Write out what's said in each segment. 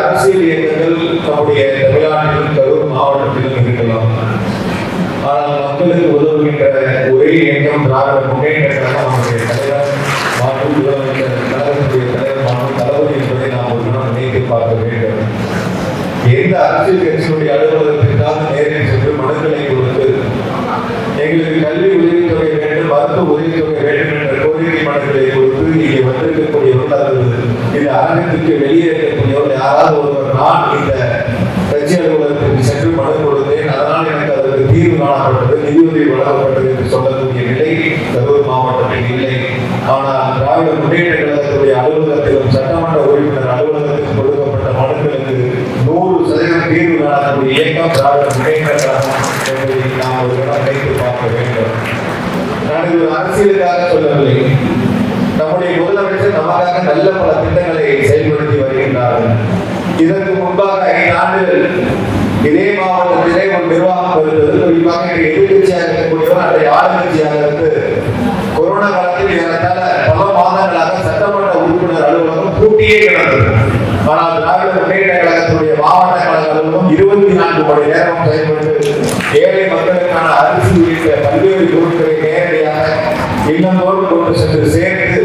அரசியல் இயக்கங்கள் நம்முடைய தமிழ்நாட்டிலும் கரூர் மாவட்டத்திலும் இருக்கலாம். ஆனால் மக்களுக்கு உதவுகின்ற ஒரே இயக்கம் திராவிட முன்னேற்ற கழகம் நம்முடைய தலைவர் மாற்று தலைவர் மாற்று தளபதி என்பதை நாம் ஒரு நாள் நினைத்து பார்க்க வேண்டும். எந்த அரசியல் கட்சியினுடைய அலுவலகத்திற்காக நேரில் சென்று மனுக்களை கொடுத்து எங்களுக்கு கல்வி உதவித்தொகை வேண்டும் மருத்துவ உதவித்தொகை வேண்டும் என்ற கோரிக்கை மனுக்களை கொடுத்து இங்கே வந்திருக்கக்கூடியவர்கள் அல்லது இந்த அரங்கத்துக்கு வெளியே இருக்கக்கூடியவர்கள் யாராவது ஒருவர் நான் இந்த கட்சி அலுவலகத்திற்கு சென்று மனு கொடுத்தேன் அதனால் எனக்கு அதற்கு தீர்வு காணப்பட்டது நிதியுதவி வழங்கப்பட்டது என்று சொல்லக்கூடிய நிலை கரூர் மாவட்டத்தில் இல்லை ஆனால் திராவிட முன்னேற்ற கழகத்துடைய அலுவலகத்திலும் சட்டமன்ற உறுப்பினர் அலுவலகத்தில் கொடுக்கப்பட்ட மனுக்களுக்கு நூறு சதவீதம் நமது இயக்கம் திராவிட முன்னேற்ற கழகம் என்பதை நாம் ஒரு கணம் வைத்து பார்க்க வேண்டும் நான் இது அரசியலுக்காக சொல்லவில்லை. நம்முடைய முதலமைச்சர் நமக்காக நல்ல பல திட்டங்களை செயல்படுத்தி வருகின்றார்கள் இதற்கு முன்பாக ஐந்து ஆண்டுகள் இதே மாவட்டத்திலே ஒரு நிர்வாகம் வருகிறது குறிப்பாக எதிர்கட்சியாக இருக்கக்கூடியவர் அன்றைய ஆளுங்கட்சியாக இருந்து கொரோனா காலத்தில் ஏறத்தாழ பல மாதங்களாக சட்டமன்ற உறுப்பினர் அலுவலகம் பூட்டியே கிடந்தது. ஆனால் திராவிட முன்னேற்ற கழக இருபத்தி நான்கு மணி நேரம் செயல்பட்டு ஏழை மக்களுக்கான அரிசி உள்ளிட்ட பல்வேறு பொருட்களை நேரடியாக இல்லந்தோறும் கொண்டு சென்று சேர்த்து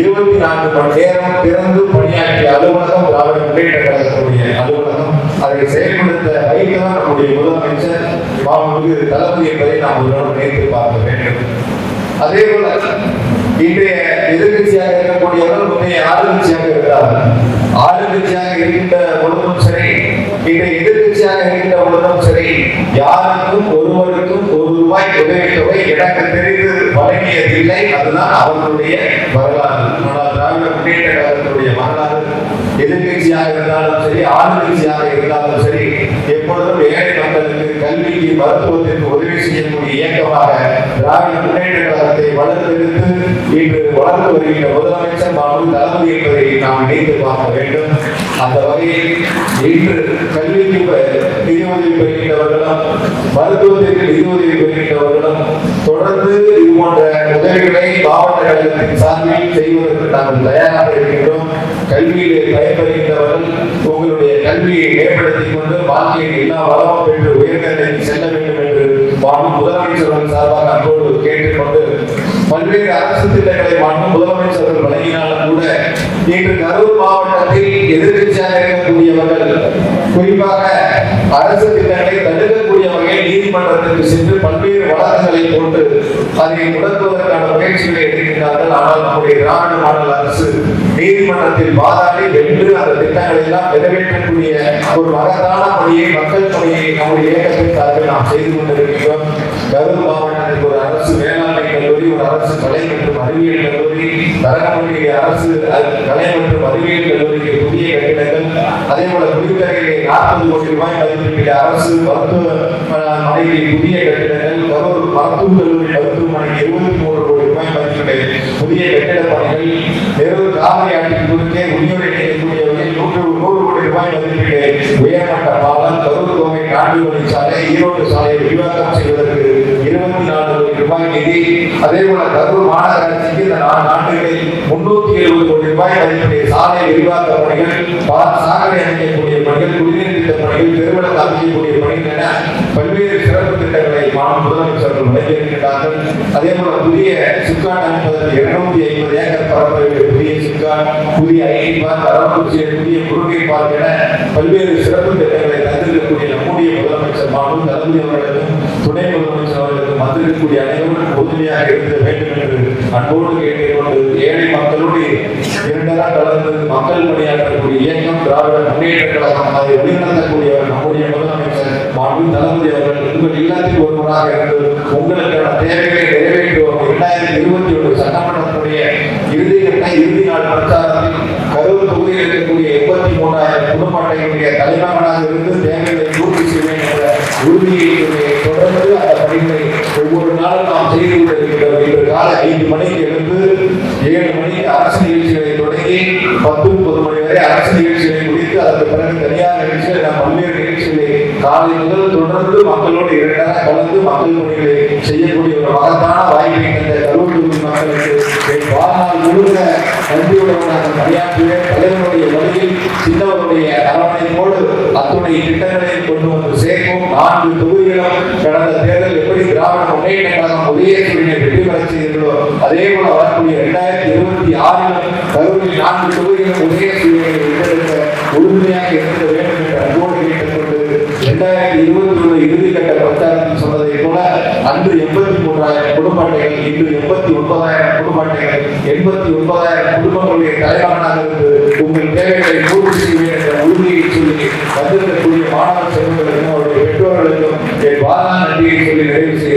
இருபத்தி நான்கு மணி நேரம் திறந்து பணியாற்றிய அலுவலகம் திராவிட முன்னேற்ற கழகத்துடைய அலுவலகம். அதை செயல்படுத்த வைத்தவர் நம்முடைய முதலமைச்சர் மாண்புமிகு தளபதி என்பதை நாம் ஒரு நாள் நினைத்து பார்க்க வேண்டும். அதே போல இன்றைய எதிர்கட்சியாக இருக்கக்கூடியவர்கள் முந்தைய ஆளுங்கட்சியாக இருக்கிறார்கள். ஆளுங்கட்சியாக இருக்கின்ற பொழுதும் சரி இதை எதிர்கட்சியாக இருக்கின்ற பொழுதும் சரி யாருக்கும் ஒருவருக்கும் ஒரு ரூபாய் உதவித்தொகை எனக்கு தெரிந்து வழங்கியதில்லை. அதுதான் அவர்களுடைய வரலாறு. ஆனால் திராவிட முன்னேற்ற கழகத்தினுடைய வரலாறு. எதிர்கட்சியாக இருந்தாலும் சரி ஆளுங்கட்சியாக இருந்தாலும் சரி எப்பொழுதும் ஏழை மக்களுக்கு கல்விக்கு மருத்துவத்திற்கு உதவி செய்யக்கூடிய இயக்கமாக திராவிட முன்னேற்ற கழகத்தை வளர்த்தெடுத்து இன்று வளர்ந்து வருகின்ற முதலமைச்சர் பாபு தளபதி என்பதை நாம் நினைத்து பார்க்க வேண்டும். அந்த வகையில் இன்று கல்விக்கு ப- பெறுகின்றவர்களும் மருத்துவத்திற்கு நிதியுதவி பெறுகின்றவர்களும் தொடர்ந்து இது போன்ற உதவிகளை மாவட்ட கழகத்தின் சார்பில் செய்வதற்கு நாங்கள் தயாராக இருக்கின்றோம். கல்வியிலே பயன்பெறுகின்றவர்கள் உங்களுடைய கல்வியை மேம்படுத்திக் கொண்டு வாழ்க்கையில் எல்லா வளமும் பெற்று உயர்நிலை மாண்பு முதலமைச்சர்கள் சார்பாக அன்போடு கேட்டுக்கொண்டு பல்வேறு அரசு திட்டங்களை மாண்பு முதலமைச்சர்கள் வழங்கினாலும் கூட இன்று கரூர் மாவட்டத்தில் எதிர்கட்சியாக இருக்கக்கூடியவர்கள் குறிப்பாக அரசு திட்டங்களை தடுக்கக்கூடிய வகையில் நீதிமன்றத்திற்கு சென்று பல்வேறு வழக்குகளை போட்டு அதை முடக்குவதற்கான முயற்சிகளை எடுக்கின்றார்கள் ஆனால் நம்முடைய திராவிட மாநில அரசு நீதிமன்றத்தில் வாதாடி வென்று அந்த திட்டங்களை எல்லாம் நிறைவேற்றக்கூடிய ஒரு மகத்தான பணியை மக்கள் பணியை நம்முடைய இயக்கத்தின் சார்பில் நாம் செய்து கொண்டிருக்கின்றோம். கரூர் மாவட்டத்திற்கு ஒரு அரசு மேலாண்மை கல்லூரி ஒரு அரசு கலை மற்றும் அறிவியல் கல்லூரி தரங்கம்பள்ளி அரசு கலை மற்றும் அறிவியல் கல்லூரிக்கு புதிய கட்டிடங்கள் அதே போல புதுக்கரையிலே நாற்பது கோடி ரூபாய் மதிப்பிட்ட அரசு மருத்துவமனைக்கு புதிய கட்டிடங்கள் கரூர் மருத்துவக் கல்லூரி மருத்துவமனைக்கு இருபத்தி மூன்று கோடி ரூபாய் மதிப்பீட்டு புதிய கட்டிட பணிகள் நெரூர் காவிரி ஆற்றின் குறுக்கே உரிமையை நூற்று நூறு கோடி ரூபாய் மதிப்பீடு. உயர்மட்ட பாலம் கரூர் கோவை காண்டிவழி சாலை ஈரோடு சாலையை விரிவாக்கம் செய்வதற்கு இருபத்தி நாலு கோடி ரூபாய் நிதி. அதே போல கரூர் மாநகராட்சிக்கு இந்த நான்கு ஆண்டுகளில் முன்னூத்தி எழுபது கோடி ரூபாய் மதிப்பீடு. சாலை விரிவாக்க பணிகள் பல சாகரை அமைக்கக்கூடிய பணிகள் குடிநீர் திட்ட பணிகள் பெருமளவு அமைக்கக்கூடிய பணிகள் என பல்வேறு சிறப்பு திட்டங்கள் மாநில முதலமைச்சர்கள் வழங்கியிருக்கிறார்கள் அதே போல புதிய சிப்காட் அமைப்பதற்கு இருநூத்தி ஐம்பது ஏக்கர் பரப்பளவில் புதிய சிப்காட் புதிய ஐடி பார்க் அரவக்குறிச்சியில் புதிய முருங்கை பார்க் என பல்வேறு சிறப்பு திட்டங்களை தந்திருக்கக்கூடிய நம்முடைய முதலமைச்சர் மாநில தளபதி அவர்களுக்கும் துணை முதலமைச்சர் அவர்களுக்கும் வந்திருக்கக்கூடிய அனைவரும் உறுதுணையாக இருக்க வேண்டும் என்று அன்போடு கேட்டுக்கொண்டு ஏழை மக்களோடு இரண்டரா கலந்து மக்கள் பணியாற்றக்கூடிய இயக்கம் திராவிட முன்னேற்ற கழகம் அதை வழிநடத்தக்கூடியவர் நம்முடைய முதலமைச்சர் மாண்பு தளபதி அவர்கள் உங்கள் இல்லத்தில் ஒருவராக இருந்து உங்களுக்கான தேவைகளை நிறைவேற்றுவோம் இரண்டாயிரத்தி இருபத்தி ஒன்று சட்டமன்றத்துடைய இறுதி கட்ட இறுதி நாள் பிரச்சாரத்தில் கரூர் தொகுதியில் இருக்கக்கூடிய எண்பத்தி மூன்றாயிரம் குடும்ப அட்டைகளுடைய தலைமகனாக இருந்து தேவைகளை பூர்த்தி செய்வேன் என்ற உறுதியை தொடர்ந்து அந்த பணிகளை ஒவ்வொரு நாளும் நாம் செய்து கொண்டிருக்கிறோம் இன்று காலை ஐந்து மணிக்கு எழுந்து ஏழு மணிக்கு அரசு நிகழ்ச்சிகளை தொடங்கி பத்து முப்பது மணி வரை அரசு நிகழ்ச்சிகளை முடித்து அதற்கு பிறகு தனியார் நிகழ்ச்சி நிகழ்ச்சிகளை தொடர்ந்து மக்களோடு இரண்டாக கலந்து மக்கள் பணிகளை செய்யக்கூடிய ஒரு மகத்தான வாய்ப்பை இந்த கரூர் மக்களுக்கு என் வாழ்நாள் முழுக்க நன்றியுடன் பணியாற்றுவேன். தலைவருடைய வழியில் சின்னவருடைய அரவணைப்போடு அத்துணை திட்டங்களை கொண்டு வந்து சேர்க்கும் நான்கு தொகுதிகளும் கடந்த தேர்தல் எப்படி திராவிட முன்னேற்ற கழகம் உதயசூரியனை வெற்றி பெற செய்தீர்களோ அதே போல வரக்கூடிய இரண்டாயிரத்தி இருபத்தி ஆறில் கரூரில் நான்கு தொகுதிகளும் உதயசூரியனை உறுதுணையாக இருக்க அன்று எண்பத்தி மூன்றாயிரம் குடும்பங்கள் அட்டைகள் இன்று எண்பத்தி ஒன்பதாயிரம் குடும்ப அட்டைகள் எண்பத்தி ஒன்பதாயிரம் குடும்பங்களுடைய தலைவனாக இருந்து உங்கள் தேவைகளை பூர்த்தி செய்ய என்ற உறுதியை சொல்லி வந்திருக்கக்கூடிய மாணவ செல்வங்களுக்கும் அவருடைய பெற்றோர்களுக்கும் என் வாழ்நாள் நன்றியை சொல்லி நிறைவு செய்ய